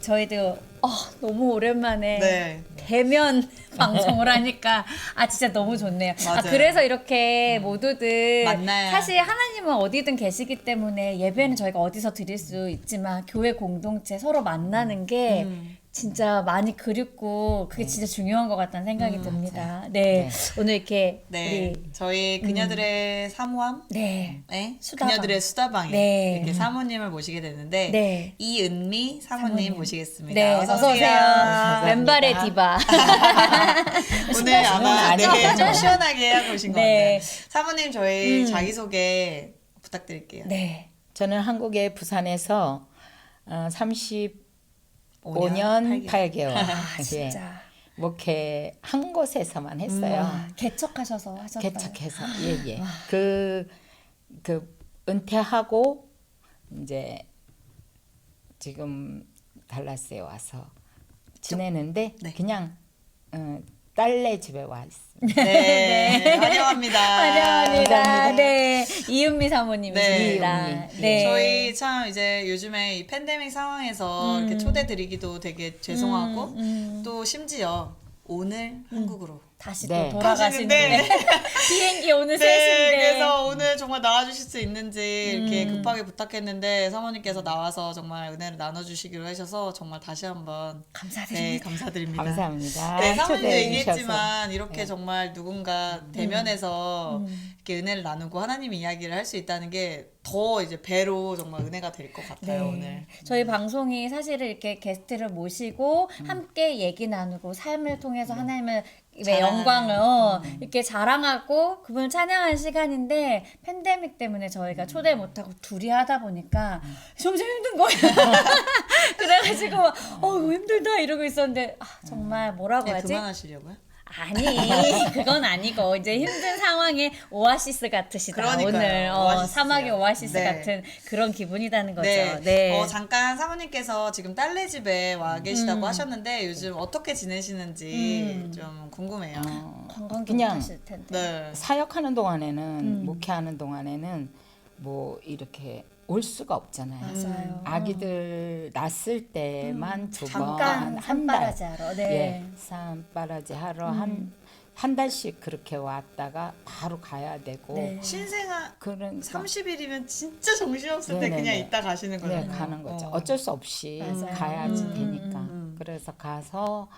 저희도 어, 너무 오랜만에 네. 대면 방송을 하니까 아 진짜 너무 좋네요. 아 맞아요. 그래서 이렇게 모두들 만나야. 사실 하나님은 어디든 계시기 때문에 예배는 저희가 어디서 드릴 수 있지만 교회 공동체 서로 만나는 게 음. 진짜 많이 그립고 그게 진짜 중요한 것 같다는 생각이 듭니다. 네. 오늘 이렇게 네. 우리 저희 그녀들의 사모함 네. 네, 수다방. 그녀들의 수다방에 네. 이렇게 사모님을 모시게 되는데 네. 이은미 사모님, 사모님. 모시겠습니다. 네, 어서 오세요. 왼발의 디바. 오늘 아마 아니에요. 네, 좀 시원하게 하고 오신 것 네. 같아요. 사모님 저희 자기 소개 부탁드릴게요. 네. 저는 한국의 부산에서 어, 35년 5년 8개월, 아, 진짜. 목회 한 곳에서만 했어요. 와, 개척하셔서 하셨다. 개척해서 예예. 그, 그 은퇴하고 이제 지금 달라스에 와서 지내는데 네. 그냥 어, 딸네 집에 와 있습니다. 네, 환영합니다. 환영합니다. 감사합니다. 네. 이은미 사모님이십니다. 네, 이은미. 네. 저희 참 이제 요즘에 이 팬데믹 상황에서 이렇게 초대 드리기도 되게 죄송하고 음. 또 심지어 오늘 한국으로 다시 네. 또 돌아가시는데 가시는데. 비행기 오늘 네, 3시인데 그래서 오늘 정말 나와주실 수 있는지 이렇게 음. 급하게 부탁했는데 사모님께서 나와서 정말 은혜를 나눠주시기로 하셔서 정말 다시 한번 네 감사드립니다. 감사드립니다. 감사합니다. 네, 사모님도 초대해 얘기했지만. 이렇게 네. 정말 누군가 대면해서 음. 이렇게 은혜를 나누고 하나님 이야기를 할 수 있다는 게 더 이제 배로 정말 은혜가 될 것 같아요 오늘. 네. 저희 방송이 사실은 이렇게 게스트를 모시고 음. 함께 얘기 나누고 삶을 통해서 하나님 의 자랑하는. 영광을 어, 음. 이렇게 자랑하고 그분을 찬양하는 시간인데 팬데믹 때문에 저희가 초대 못하고 둘이 하다 보니까 음. 점점 힘든 거예요. 그래가지고 어 이거 힘들다 이러고 있었는데 아, 정말 뭐라고 네, 하지? 그만하시려고요? 아니 그건 아니고 이제 힘든 상황에 오아시스 같으시다 그러니까요. 오늘 어, 오아시스요. 사막의 오아시스 네. 같은 그런 기분이라는 거죠. 네. 네. 어, 잠깐 사모님께서 지금 딸네 집에 와 계시다고 음. 하셨는데 요즘 어떻게 지내시는지 음. 좀 궁금해요. 어, 관광 그냥 하실 텐데. 네. 사역하는 동안에는 음. 목회하는 동안에는 뭐 이렇게 올 수가 없잖아요. 맞아요. 아기들 낳았을 때만 두 번, 음. 잠깐 한 달, 산바라지 하러. 네. 예, 산바라지 하러 한 한 달씩 그렇게 왔다가 바로 가야 되고 네. 신생아 그런 30일이면 진짜 정신없을 때 네네네. 그냥 있다 가시는 네, 거예요. 가는 거죠. 어. 어. 쩔수 없이 맞아요. 가야지 음, 되니까. 음, 음. 그래서 가서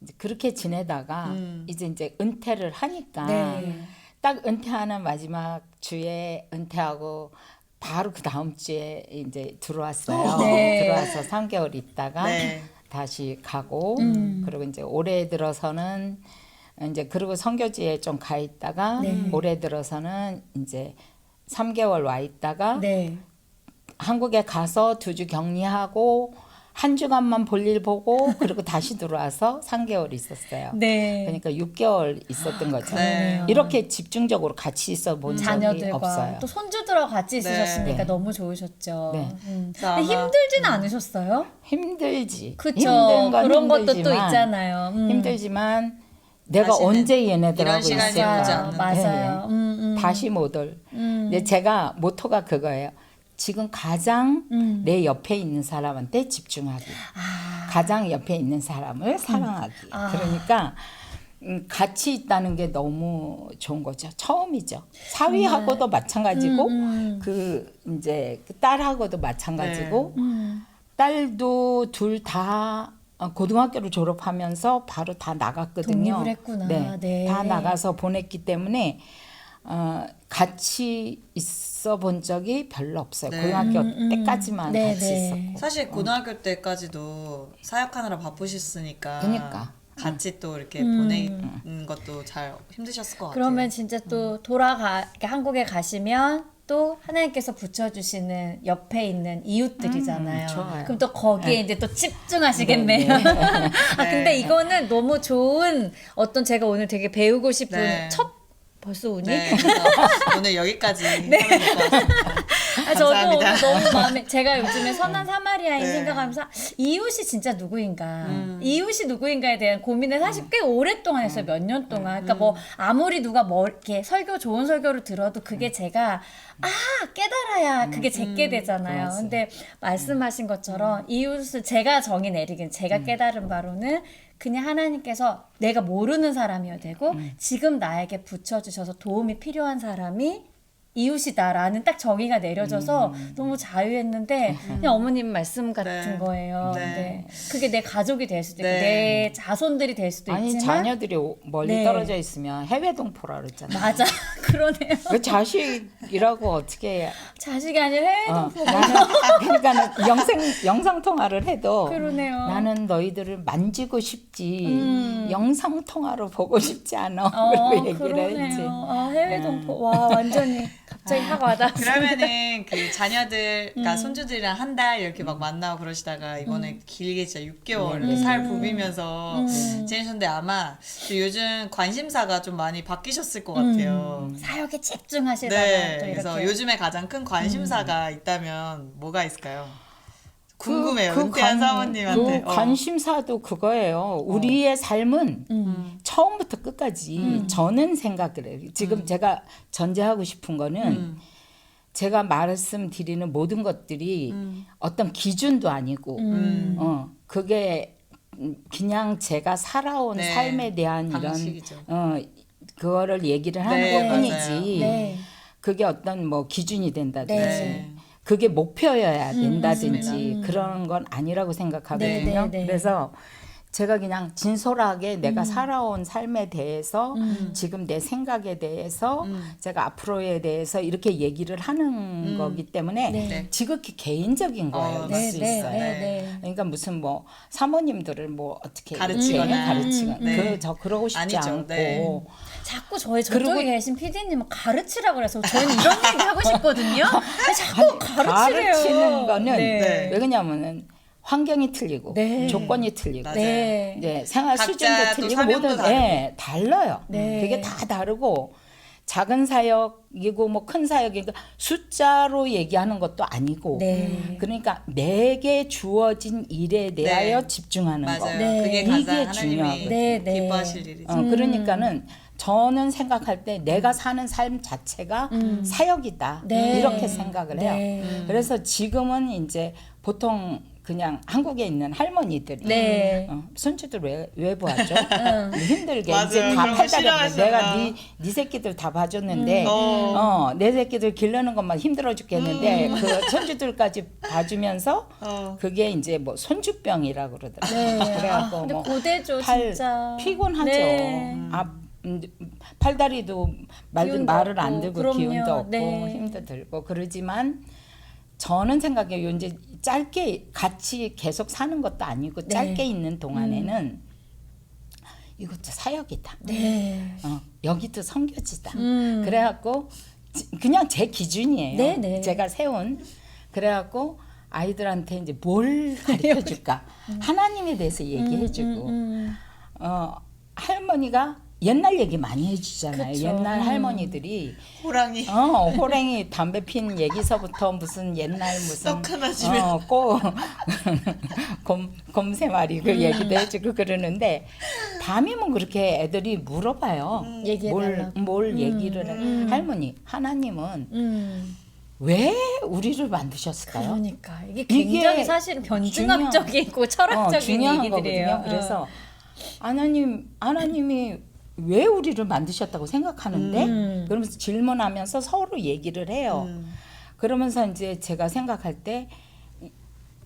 이제 그렇게 지내다가 음. 이제 이제 은퇴를 하니까 네. 딱 은퇴하는 마지막 주에 은퇴하고 바로 그 다음 주에 이제 들어왔어요. 네. 들어와서 3개월 있다가 네. 다시 가고 음. 그리고 이제 올해 들어서는 이제 그리고 선교지에 좀 가 있다가 네. 올해 들어서는 이제 3개월 와 있다가 네. 한국에 가서 두 주 격리하고 한 주간만 볼일 보고 그리고 다시 들어와서 3개월 있었어요. 네. 그러니까 6개월 있었던 거죠. 네. 이렇게 집중적으로 같이 있어 본 적이 자녀들과 없어요. 또 손주들하고 같이 있으셨으니까 네. 너무 좋으셨죠. 네. 음. 그래서 근데 아마- 힘들진 않으셨어요? 힘들지. 그쵸. 힘든 건 그런 것도 또 힘들지만 있잖아요. 음. 힘들지만 내가 다시는 언제 얘네들하고 이런 시간이 오지 있을까? 않는. 맞아요. 음, 음. 다시 못 올. 음. 제가 모토가 그거예요. 지금 가장 음. 내 옆에 있는 사람한테 집중하기. 아. 가장 옆에 있는 사람을 사랑하기. 아. 그러니까 음, 같이 있다는 게 너무 좋은 거죠. 처음이죠. 사위하고도 마찬가지고 음, 음. 그 이제 그 딸하고도 마찬가지고 음. 딸도 둘 다 고등학교를 졸업하면서 바로 다 나갔거든요. 독립을 했구나. 네, 네. 다 나가서 보냈기 때문에 어, 같이 있어 본 적이 별로 없어요. 네. 고등학교 음, 음. 때까지만 네, 같이 네. 있었고. 사실 고등학교 때까지도 사역하느라 바쁘셨으니까 그니까. 같이 또 이렇게 음. 보내는 것도 잘 힘드셨을 것 같아요. 그러면 진짜 또 돌아가 이렇게 한국에 가시면 또 하나님께서 붙여주시는 옆에 있는 이웃들이잖아요. 음, 좋아요. 그럼 또 거기에 이제 또 집중하시겠네요. 네, 네. 아 근데 이거는 너무 좋은 어떤 제가 오늘 되게 배우고 싶은 네. 첫 벌써 운이 네, 오늘 여기까지 네. 하면 될 것 같습니다. 아, 저도 감사합니다. 너무 마음에 제가 요즘에 선한 사마리아인 네. 생각하면서 이웃이 진짜 누구인가 음. 이웃이 누구인가에 대한 고민을 사실 꽤 오랫동안 했어요 몇 년 동안 그러니까 뭐 아무리 누가 뭐 이렇게 설교 좋은 설교를 들어도 그게 제가 아 깨달아야 그게 제게 되잖아요. 근데 말씀하신 것처럼 이웃을 제가 정의 내리긴 제가 깨달은 바로는 그냥 하나님께서 내가 모르는 사람이어야 되고 지금 나에게 붙여주셔서 도움이 필요한 사람이 이웃이다라는 딱 정의가 내려져서 너무 자유했는데 그냥 어머님 말씀 같은 네. 거예요. 네. 네. 그게 내 가족이 될 수도 있고 네. 내 자손들이 될 수도 아니 있지만 자녀들이 오- 멀리 네. 떨어져 있으면 해외 동포라 그랬잖아. 맞아 그러네요. 그 자식이라고 어떻게 해? 자식이 아니라 해외 어, 동포 나는 그러니까 영상 영상 통화를 해도 그러네요. 나는 너희들을 만지고 싶지 음. 영상 통화로 보고 싶지 않아. 어, 그리고 얘기를 그러네요. 했지. 아, 해외 동포 와 완전히 갑자기 확 와닿았어. 그러면은 그 자녀들, 음. 그러니까 손주들이랑 한 달 이렇게 막 만나고 그러시다가 이번에 길게 진짜 6개월 네. 살 부비면서 음. 지내셨는데 아마 또 요즘 관심사가 좀 많이 바뀌셨을 것 같아요. 사역에 집중하시다가 네, 또 이렇게 그래서 요즘에 가장 큰 관심사가 있다면 뭐가 있을까요? 궁금해요. 그 은퇴한 관- 사모님한테. 그 어. 관심사도 그거예요. 우리의 삶은 음. 처음부터 끝까지 저는 생각을 해요. 지금 제가 전제하고 싶은 거는 음. 제가 말씀드리는 모든 것들이 어떤 기준도 아니고 음. 어 그게 그냥 제가 살아온 네, 삶에 대한 방식이죠. 이런 어 그거를 얘기를 하는 네, 것뿐이지 네. 그게 어떤 뭐 기준이 된다든지 네. 그게 목표여야 된다든지 맞습니다. 그런 건 아니라고 생각하거든요. 네, 네, 네. 그래서 제가 그냥 진솔하게 내가 살아온 삶에 대해서 음. 지금 내 생각에 대해서 음. 제가 앞으로에 대해서 이렇게 얘기를 하는 거기 때문에 네. 네. 지극히 개인적인 거예요. 어, 될 네, 수 네, 있어요. 네, 네. 그러니까 무슨 뭐 사모님들을 뭐 어떻게 가르치거나. 가르치거나 음, 네. 그저 그러고 싶지 아니죠. 않고 네. 자꾸 저희 저쪽에 그리고- 계신 PD님은 가르치라고 그래서 저희는 이런 얘기 하고 싶거든요. 근데 자꾸 가르치래요. 가르치는 거는 네. 왜 그러냐면은 환경이 틀리고 네. 조건이 틀리고 맞아요. 네. 네, 생활 각자 수준도 또 틀리고 사명도 모든. 네, 달라요. 네. 그게 다 다르고 작은 사역이고 뭐 큰 사역이고 숫자로 얘기하는 것도 아니고 네. 그러니까 내게 주어진 일에 대하여 네. 집중하는 거. 맞아요. 네. 그게 이게 가장 하나님이 중요하거든요. 네, 네. 기뻐하실 일이죠. 어, 그러니까는 저는 생각할 때 내가 사는 삶 자체가 사역이다 네. 이렇게 생각을 해요. 네. 그래서 지금은 이제 보통 그냥 한국에 있는 할머니들이 네. 어, 손주들 왜, 왜 봐줘? 힘들게 맞아요. 이제 다 그런 거 팔다리. 내가 네, 네 새끼들 다 봐줬는데 어. 어, 내 새끼들 기르는 것만 힘들어 죽겠는데 그 손주들까지 봐주면서 어. 그게 이제 뭐 손주병이라고 그러더라고요. 네. 그래갖고 아, 근데 뭐 고대죠 팔 진짜. 피곤하죠. 네. 아, 음, 팔다리도 말, 기운도 말을 안 없고, 듣고 그럼요. 기운도 없고 네. 힘도 들고 그러지만 저는 생각해요. 이제 짧게 같이 계속 사는 것도 아니고 네. 짧게 있는 동안에는 이것도 사역이다. 네. 어, 여기도 성교지다. 음. 그래갖고 지- 그냥 제 기준이에요. 네, 네. 제가 세운 그래갖고 아이들한테 이제 뭘 가르쳐 줄까? 하나님에 대해서 얘기해주고 음. 어, 할머니가 옛날 얘기 많이 해주잖아요. 그쵸. 옛날 음. 할머니들이 호랑이. 어, 호랭이 담배 핀 얘기서부터 무슨 옛날 무슨 떡 하나 주면. 어, 꼬곰 곰세 마리 음. 그 얘기도 해주고 그러는데 밤이면 그렇게 애들이 물어봐요. 음. 뭘, 얘기해달라고. 뭘 얘기를 해. 할머니 하나님은 음. 왜 우리를 만드셨을까요? 그러니까 이게 이게 굉장히 사실은 변증학적이고 철학적인 어, 중요한 얘기들이에요. 거거든요. 그래서 하나님 하나님이 왜 우리를 만드셨다고 생각하는데 음. 그러면서 질문하면서 서로 얘기를 해요. 음. 그러면서 이제 제가 생각할 때 이-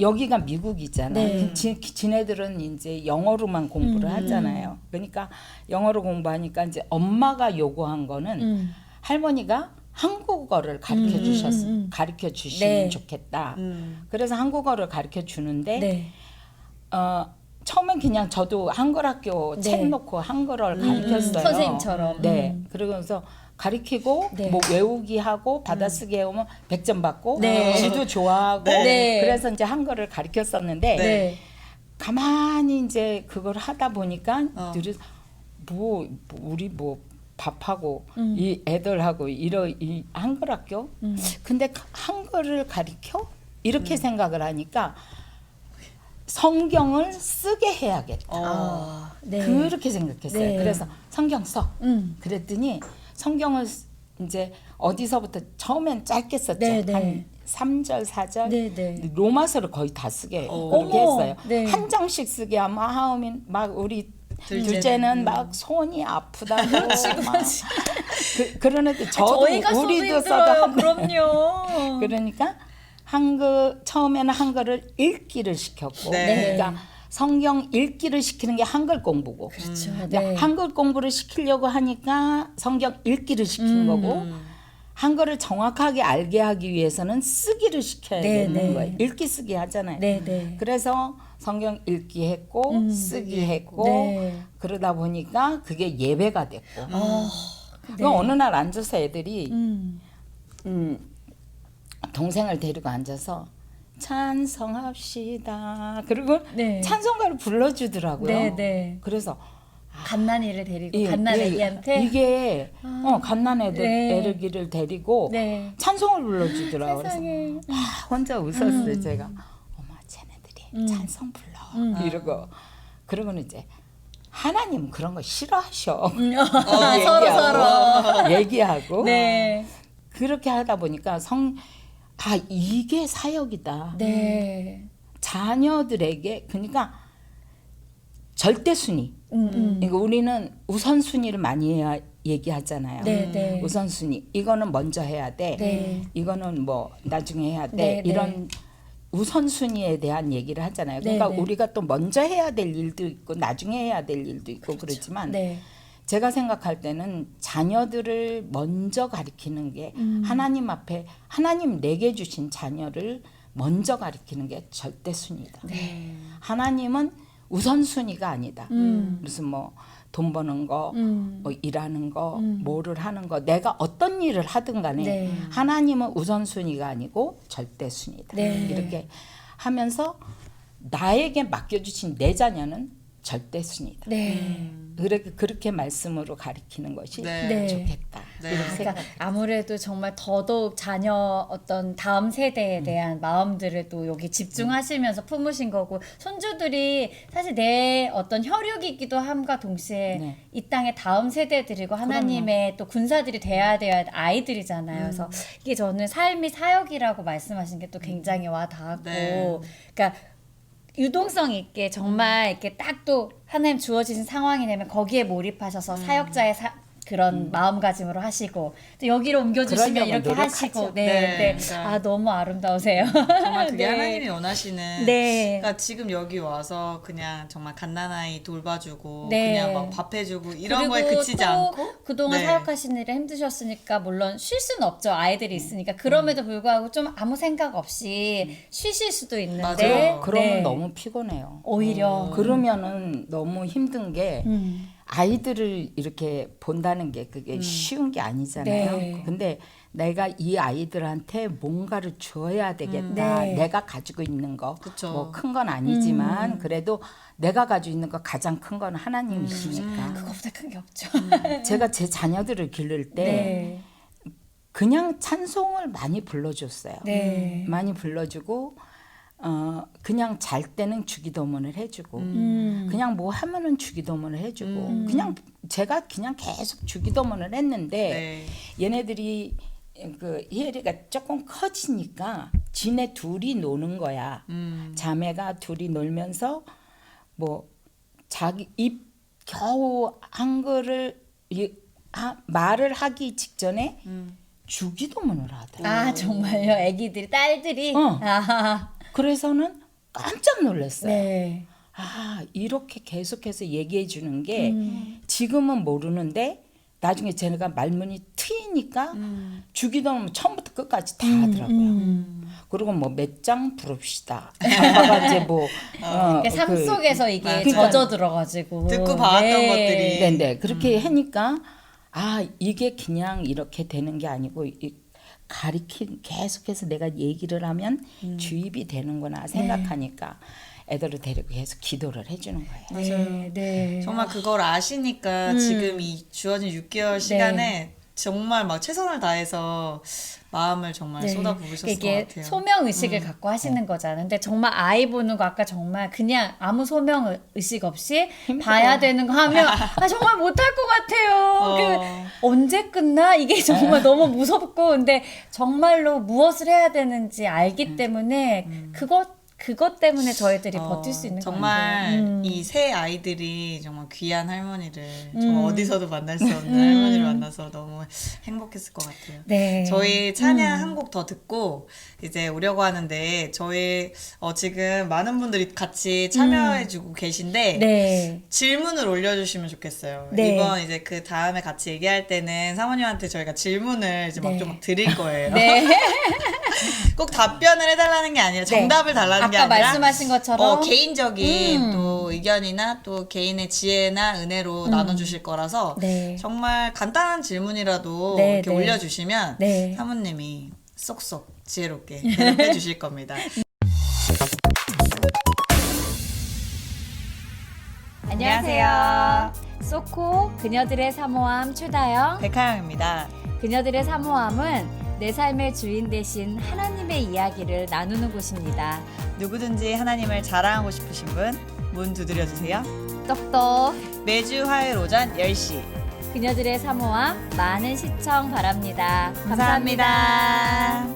여기가 미국이잖아요. 네. 지, 지네들은 이제 영어로만 공부를 음. 하잖아요. 그러니까 영어로 공부하니까 이제 엄마가 요구한 거는 음. 할머니가 한국어를 가르쳐 음, 주셨 음, 음. 가르쳐 주시면 네. 좋겠다. 음. 그래서 한국어를 가르쳐 주는데 네. 어, 처음엔 그냥 저도 한글 학교 네. 책 놓고 한글을 가르쳤어요. 음, 선생님처럼. 네. 음. 그러면서 가르치고 네. 뭐 외우기 하고 받아쓰기 해오면 100점 받고 네. 지도 좋아하고 네. 그래서 이제 한글을 가르쳤었는데 네. 가만히 이제 그걸 하다 보니까 어. 들이 뭐, 뭐 우리 뭐 밥하고 음. 이 애들하고 이러 이 한글 학교 음. 근데 가- 한글을 가리켜 음. 이렇게 생각을 하니까 성경을 쓰게 해야겠다 어. 아, 네. 그렇게 생각했어요 네. 그래서 성경 써 음. 그랬더니 성경을 쓰- 이제 어디서부터 처음엔 짧게 썼죠 네, 네. 한 3절 4절 네, 네. 로마서를 거의 다 쓰게 어. 그렇게 했어요. 네. 한 장씩 쓰게 하면 하면 막 우리 둘째는, 둘째는 음. 막 손이 아프다고 막 그, 그런 애들 저도 아, 써도 우리도 힘들어요. 써도 한- 그럼요. 그러니까 한글 처음에는 한글을 읽기를 시켰고 네. 그러니까 성경 읽기를 시키는 게 한글 공부고 그렇죠. 근데 네. 한글 공부를 시키려고 하니까 성경 읽기를 시킨 음. 거고 한글을 정확하게 알게 하기 위해서는 쓰기를 시켜야 네, 되는 네. 거예요. 읽기 쓰기 하잖아요. 네, 네. 그래서 성경 읽기 했고 음. 쓰기 했고 네. 그러다 보니까 그게 예배가 됐고 아, 그 어느 날 앉아서 애들이 음. 음, 동생을 데리고 앉아서 찬성합시다. 그리고 네. 찬송가를 불러주더라고요. 네, 네. 그래서 갓난이를 데리고 이- 갓난 이- 애기한테 이게 어, 갓난 애들 네. 애기를 데리고 네. 찬송을 불러주더라고요. 그래서. 아, 혼자 웃었어요. 제가 어머 쟤네들이 음. 찬송 불러 음. 이러고 그러고는 이제 하나님 그런 거 싫어하셔. 음. 어, 서로 서로. 얘기하고 네. 그렇게 하다 보니까 성 아 이게 사역이다. 네. 자녀들에게 그러니까 절대 순위. 음, 음. 이거 우리는 우선 순위를 많이 해야, 얘기하잖아요. 네, 네. 우선 순위. 이거는 먼저 해야 돼. 네. 이거는 뭐 나중에 해야 돼. 네, 네. 이런 우선 순위에 대한 얘기를 하잖아요. 그러니까 네, 네. 우리가 또 먼저 해야 될 일도 있고 나중에 해야 될 일도 있고 그렇지만 네. 제가 생각할 때는 자녀들을 먼저 가리키는 게 음. 하나님 앞에 하나님 내게 주신 자녀를 먼저 가리키는 게 절대 순위다. 하나님은 우선 순위가 아니다. 네. 음. 무슨 뭐 돈 버는 거, 음. 뭐 일하는 거, 뭐를 하는 거, 내가 어떤 일을 하든 간에 네. 하나님은 우선 순위가 아니고 절대 순위다. 네. 이렇게 하면서 나에게 맡겨주신 내 자녀는 절대 순위다. 네. 그렇게 그렇게 말씀으로 가리키는 것이 네. 네. 좋겠다. 네. 이런 그러니까 생각. 아무래도 정말 더더욱 자녀 어떤 다음 세대에 음. 대한 마음들을 또 여기 집중하시면서 품으신 거고 손주들이 사실 내 어떤 혈육이기도 함과 동시에 네. 이 땅의 다음 세대들이고 하나님의 또 군사들이 돼야 돼야 아이들이잖아요. 그래서 이게 저는 삶이 사역이라고 말씀하신 게 또 굉장히 와 닿았고, 네. 그러니까 유동성 있게 정말 이렇게 딱 또 하나님 주어지신 상황이 되면 거기에 몰입하셔서 사역자의 사- 그런 마음가짐으로 하시고 또 여기로 옮겨주시면 그러려고 이렇게 노력하죠. 하시고 네, 네, 네. 그러니까. 아 너무 아름다우세요. 정말 그게 네. 하나님이 원하시는. 네. 그러니까 지금 여기 와서 그냥 정말 갓난아이 돌봐주고 네. 그냥 막 밥 해주고 이런 거에 그치지 또 않고. 그동안 네. 사역하시는 일에 힘드셨으니까 물론 쉴 수는 없죠 아이들이 있으니까 그럼에도 불구하고 좀 아무 생각 없이 쉬실 수도 있는데 맞아요. 그러면 네. 너무 피곤해요. 오히려 그러면은 너무 힘든 게 음. 아이들을 이렇게 본다는 게 그게 쉬운 게 아니잖아요. 네. 근데 내가 이 아이들한테 뭔가를 줘야 되겠다. 네. 내가 가지고 있는 거. 뭐 큰 건 아니지만 음. 그래도 내가 가지고 있는 거 가장 큰 건 하나님이시니까. 그거보다 큰 게 없죠. 제가 제 자녀들을 기를 때 네. 그냥 찬송을 많이 불러줬어요. 네. 많이 불러주고 어 그냥 잘 때는 주기도문을 해주고 음. 그냥 뭐 하면은 주기도문을 해주고 그냥 제가 그냥 계속 주기도문을 했는데 네. 얘네들이 그 희엘이가 조금 커지니까 지네 둘이 노는 거야. 음. 자매가 둘이 놀면서 뭐 자기 입 겨우 한글을 이, 하, 말을 하기 직전에 음. 주기도문을 하더라. 아 정말요, 아기들이 딸들이. 어. 아, 그래서는 깜짝 놀랐어요. 네. 아 이렇게 계속해서 얘기해 주는 게 음. 지금은 모르는데 나중에 쟤네가 말문이 트이니까 주기도문 처음부터 끝까지 다 하더라고요. 음. 그리고 뭐 몇 장 부릅시다. 아빠가 이제 뭐 어, 삶 그- 속에서 이게 그러니까 젖어 들어가지고 듣고 봐왔던 것들이. 네네 그렇게 하니까 아 이게 그냥 이렇게 되는 게 아니고 이 가리킨 계속해서 내가 얘기를 하면 주입이 되는구나 생각하니까 애들을 데리고 계속 기도를 해주는 거예요. 네, 네. 정말 그걸 아시니까 음. 지금 이 주어진 6개월 시간에 정말 막 최선을 다해서 마음을 정말 네. 쏟아부으셨을 이게 것 같아요. 음. 소명 의식을 갖고 하시는 거잖아요. 근데 정말 아이 보는 거 아까 정말 그냥 아무 소명 의- 의식 없이 봐야 되는 거 하면 아 정말 못할 것 같아요. 어. 그 언제 끝나 이게 정말 너무 무섭고 근데 정말로 무엇을 해야 되는지 알기 때문에 그것 그것 때문에 저희들이 음. 어, 버틸 수 있는 것 정말. 음. 이세 아이들이 정말 귀한 할머니를 음. 정말 어디서도 만날 수 없는 할머니를 만나서 너무 행복했을 것 같아요. 네. 저희 찬양 한 곡 더 듣고 이제 오려고 하는데 저희 어 지금 많은 분들이 같이 참여해주고 계신데 네. 질문을 올려주시면 좋겠어요. 네. 이번 이제 그 다음에 같이 얘기할 때는 사모님한테 저희가 질문을 이제 막 네. 좀 드릴 거예요. 네. 꼭 답변을 해달라는 게 아니라 정답을 달라는 게 아까 아니라 말씀하신 것처럼 어, 개인적인 음. 또 의견이나 또 개인의 지혜나 은혜로 나눠주실 거라서 네. 정말 간단한 질문이라도 네, 이렇게 네. 올려주시면 네. 사모님이 쏙쏙 지혜롭게 대답해 주실 겁니다. 안녕하세요. 소코 그녀들의 사모함 최다영. 백하영입니다. 그녀들의 사모함은 내 삶의 주인 대신 하나님의 이야기를 나누는 곳입니다. 누구든지 하나님을 자랑하고 싶으신 분 문 두드려 주세요. 똑똑 매주 화요일 오전 10시. 그녀들의 사모함 많은 시청 바랍니다 감사합니다.